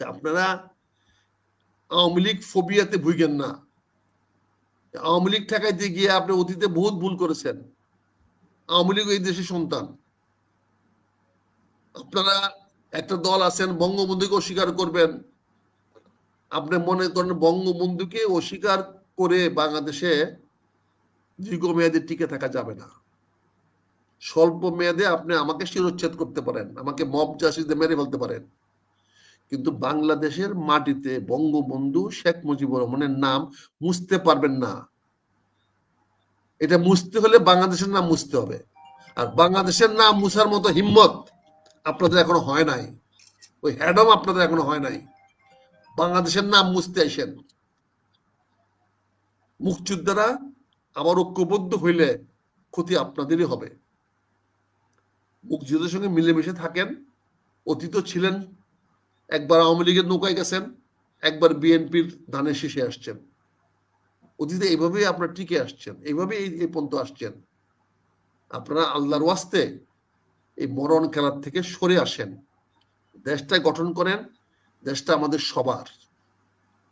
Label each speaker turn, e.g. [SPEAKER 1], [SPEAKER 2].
[SPEAKER 1] আপনারা আওয়ামী লীগ ফোবিয়াতে ভুগেন না। আওয়ামী লীগ ঠেকাইতে গিয়ে আপনি অতীতে বহুত ভুল করেছেন। আওয়ামী লীগ এই দেশের সন্তান। আপনারা একটা দল আছেন, বঙ্গবন্ধুকে অস্বীকার করবেন। আপনি মনে করেন বঙ্গবন্ধুকে অস্বীকার করে বাংলাদেশে দীর্ঘমেয়াদে টিকে থাকা যাবে না। স্বল্প মেয়াদে আপনি আমাকে শিরোচ্ছেদ করতে পারেন, আমাকে মব জাসিসে মেরে ফেলতে পারেন। কিন্তু বাংলাদেশের মাটিতে বঙ্গবন্ধু শেখ মুজিবুর রহমানের নাম মুছতে পারবেন না। এটা মুছতে হলে বাংলাদেশের নাম মুছতে হবে। আর বাংলাদেশের নাম মুছার মতো হিম্মত আপনাদের এখনও হয় নাই। ওই হ্যাডম আপনাদের এখনও হয় নাই। বাংলাদেশের নাম মুছতে আসেন মুক্তিযোদ্ধারা আবার ঐক্যবদ্ধ হইলে ক্ষতি আপনাদেরই হবে। মুক্তিযোদ্ধার সঙ্গে মিলেমিশে থাকেন অতীত ছিলেন একবার আওয়ামী লীগের নৌকায় গেছেন, একবার বিএনপির ধানের শীষে আসছেন। অতীতে এইভাবেই আপনারা টিকে আসছেন এইভাবেই এই পর্যন্ত আসছেন। আপনারা আল্লাহর ওয়াস্তে এই মরণ খেলার থেকে সরে আসেন। দেশটা গঠন করেন, দেশটা আমাদের সবার।